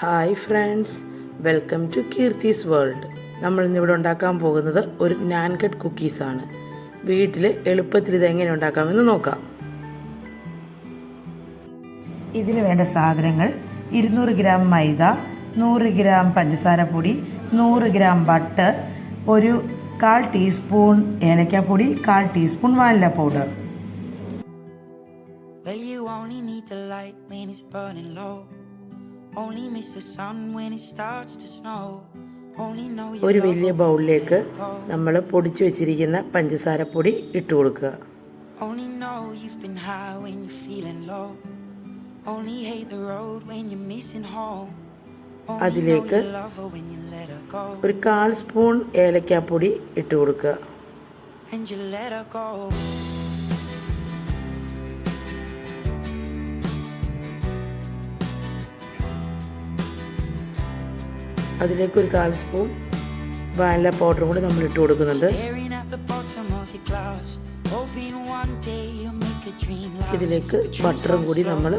Hi friends welcome to Keerthi's world. നമ്മൾ ഇന്നിവിടെ ഉണ്ടാക്കാൻ പോകുന്നത് ഒരു നാൻ കട്ട് കുക്കീസാണ് വീട്ടിൽ എളുപ്പത്തിൽ ഇത് എങ്ങനെ ഉണ്ടാക്കാമെന്ന് നോക്കാം. ഇതിന് വേണ്ട സാധനങ്ങൾ ഇരുന്നൂറ് ഗ്രാം മൈദ നൂറ് ഗ്രാം പഞ്ചസാര പൊടി നൂറ് ഗ്രാം ബട്ടർ ഒരു കാൽ ടീസ്പൂൺ ഏലക്കാപ്പൊടി കാൽ teaspoon vanilla powder. Well, you only need the light when it's burning low. ഒരു വലിയ ബൗളിലേക്ക് നമ്മൾ പൊടിച്ചു വെച്ചിരിക്കുന്ന പഞ്ചസാരപ്പൊടി ഇട്ട് കൊടുക്കുക. അതിലേക്ക് ഒരു കാൽ സ്പൂൺ ഏലക്കാപ്പൊടി ഇട്ട് കൊടുക്കുക. അതിലേക്ക് ഒരു കാൽ സ്പൂൺ വാനില പൗഡറും കൂടി നമ്മൾ ഇട്ട് കൊടുക്കുന്നുണ്ട്. ഇതിലേക്ക് ബട്ടറും കൂടി നമ്മൾ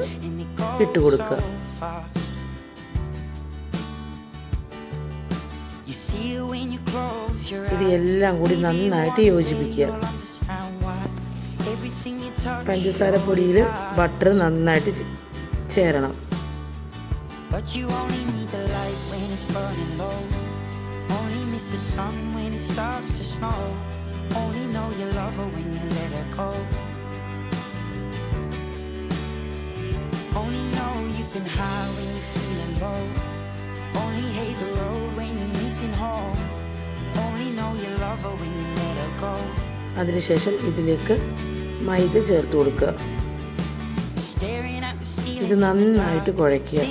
ഇട്ട് കൊടുക്കുക. ഇത് എല്ലാം കൂടി നന്നായിട്ട് യോജിപ്പിക്കുക. പഞ്ചസാര പൊടിയിൽ ബട്ടർ നന്നായിട്ട് ചേരണം. Burning low. Only miss the sun when it starts to snow. Only know you love her when you let her go. Only know you've been high when you're feeling low. Only hate the road when you're missing home. Only know you love her when you let her go. അതിനുശേഷം ഇതിലേക്ക് മൈദ ചേർത്ത് കൊടുക്കുക. ഇത് നന്നായിട്ട് കുഴയ്ക്കുക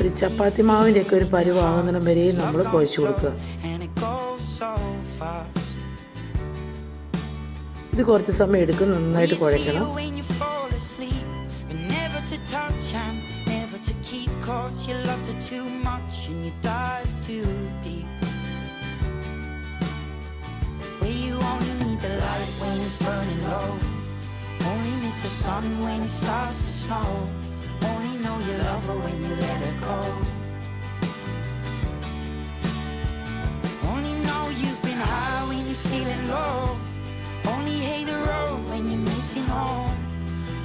ഒരു ചപ്പാത്തി മാവിന്റെ ഒക്കെ ഒരു പരിവാകുന്നതിനും വരെയും നമ്മൾ കുഴച്ച് കൊടുക്കുക. ഇത് കുറച്ച് സമയം എടുക്കും നന്നായിട്ട് കുഴക്കണം. When it starts to snow. Only know you love her when you let her go. Only know you've been high when you're feeling low. Only hate the road when you're missing home.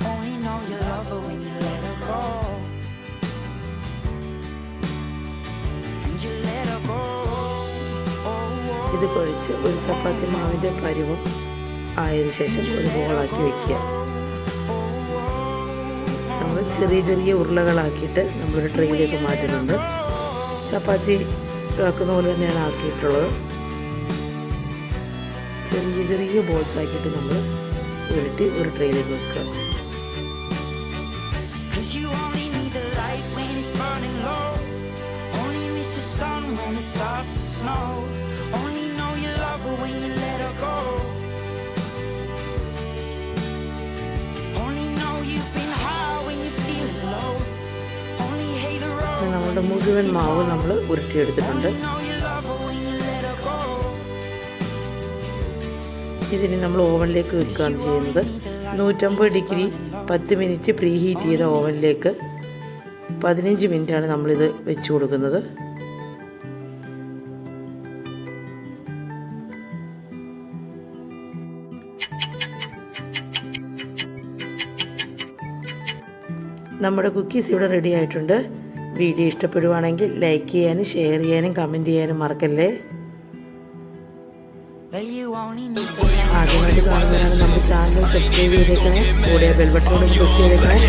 Only know you love her when you let her go. And you let her go. Oh, oh. ഇത് കുഴച്ച് ഒരു ചപ്പാത്തി മാവിന്റെ പരുവം ആയതിനു ശേഷം ഒരു ബോളാക്കി വെക്കുക നമ്മൾ ചെറിയ ചെറിയ ഉരുളകളാക്കിയിട്ട് നമ്മളൊരു ട്രെയിലേക്ക് മാറ്റുന്നുണ്ട്. ചപ്പാത്തി ആക്കുന്ന പോലെ തന്നെയാണ് ആക്കിയിട്ടുള്ളത്. ചെറിയ ചെറിയ ബോൾസ് ആക്കിയിട്ട് നമ്മൾ ഉരുട്ടി ഒരു ട്രെയിലേക്ക് വെക്കുക. Starts to snow. നമ്മുടെ മുഴുവൻ മാവ് നമ്മൾ ഉരുട്ടിയെടുത്തിട്ടുണ്ട്. ഇതിന് നമ്മൾ ഓവനിലേക്ക് വെക്കുകയാണ് ചെയ്യുന്നത്. നൂറ്റമ്പത് ഡിഗ്രി പത്ത് മിനിറ്റ് പ്രീ ഹീറ്റ് ചെയ്ത ഓവനിലേക്ക് പതിനഞ്ച് മിനിറ്റാണ് നമ്മളിത് വെച്ച് കൊടുക്കുന്നത്. നമ്മുടെ കുക്കീസ് ഇവിടെ റെഡി ആയിട്ടുണ്ട്. വീഡിയോ ഇഷ്ടപ്പെടുവാണെങ്കിൽ ലൈക്ക് ചെയ്യാനും ഷെയർ ചെയ്യാനും കമന്റ് ചെയ്യാനും മറക്കല്ലേ. ആദ്യമായിട്ട് കാണുന്നവരാണ് നമ്മുടെ ചാനൽ സബ്സ്ക്രൈബ് ചെയ്തേക്കണേ കൂടെ ബെൽബട്ടോടും പ്രസ് ചെയ്തേക്കണേ